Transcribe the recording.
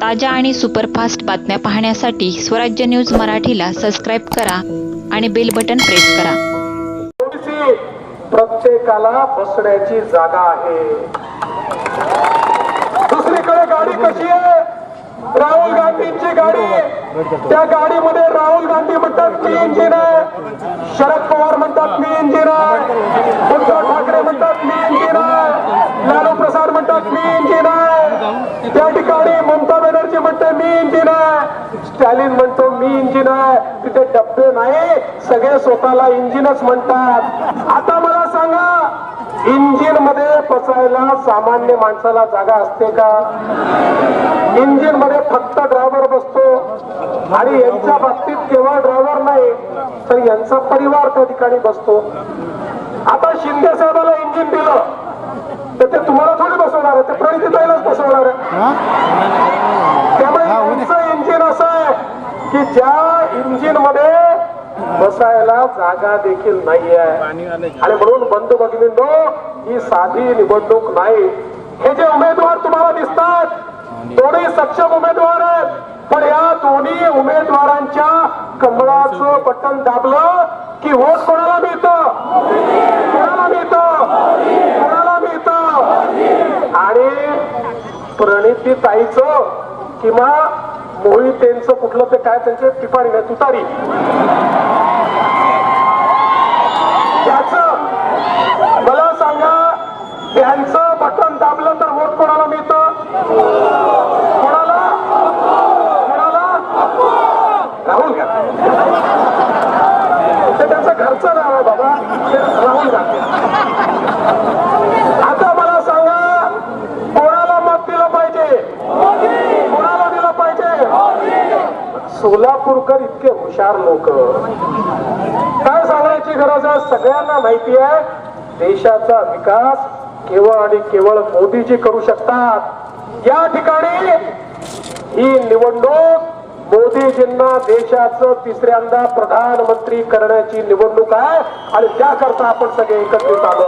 ताज्या आणि सुपरफास्ट बातम्या पाहण्यासाठी स्वराज्य न्यूज मराठीला सबस्क्राईब करा आणि बेल बटन प्रेस करा. प्रत्येकाला बसण्याची जागा आहे. दुसरीकडे गाडी कशी आहे? राहुल गांधींची गाडी. त्या गाडीमध्ये राहुल गांधी म्हणतात मी इंजिन आहे. शरद पवार म्हणतात मी इंजिन आहे. उद्धव ठाकरे म्हणतात मी इंजिन आहे. लालू प्रसाद म्हणतात मी त्या ठिकाणी ममता बॅनर्जी म्हणते मी इंजिन आहे. स्टॅलिन म्हणतो मी इंजिन आहे. तिथे डब्बे नाही सगळे स्वतःला इंजिनच म्हणतात. आता मला सांगा इंजिनमध्ये बसायला सामान्य माणसाला जागा असते का? इंजिनमध्ये फक्त ड्रायव्हर बसतो आणि यांच्या बाबतीत केवळ ड्रायव्हर नाही तर यांचा परिवार त्या ठिकाणी बसतो. आता शिंदे साहेबाला इंजिन दिलं तर ते तुम्हाला त्यामुळे यांचं इंजिन असं आहे की ज्या इंजिनमध्ये बसायला जागा देखील नाही आहे आणि म्हणून बंधू भगिनींनो ही साधी निवडणूक नाही. हे जे उमेदवार तुम्हाला दिसतात दोन्ही सक्षम उमेदवार आहेत. पण या दोन्ही उमेदवारांच्या कमळाचं बटन दाबलं की वोट कोणाला मिळतं कोणाला मिळतं कोणाला मिळतं आणि प्रणिती ताईचं किंवा मोहितेंचं कुठलं ते काय त्यांचे टिपाणी नाही तुतारी. त्याचं मला सांगा त्यांचं बटन दाबलं तर वोट कोणाला मिळतं? कोणाला? कोणाला? राहुल गांधी ते त्यांचं घरचं नाव आहे बाबा. ते राहुल गांधी आता मला सांगा कोणाला मत दिलं पाहिजे कोणाला दिलं पाहिजे सोलापूरकर इतके हुशार लोक. काय सांगायची गरज आहे? सगळ्यांना माहिती आहे देशाचा विकास केवळ आणि केवळ मोदीजी करू शकतात. या ठिकाणी ही निवडणूक मोदीजींना देशाचं तिसऱ्यांदा प्रधानमंत्री करण्याची निवडणूक आहे आणि त्याकरता आपण सगळे एकत्रित आलो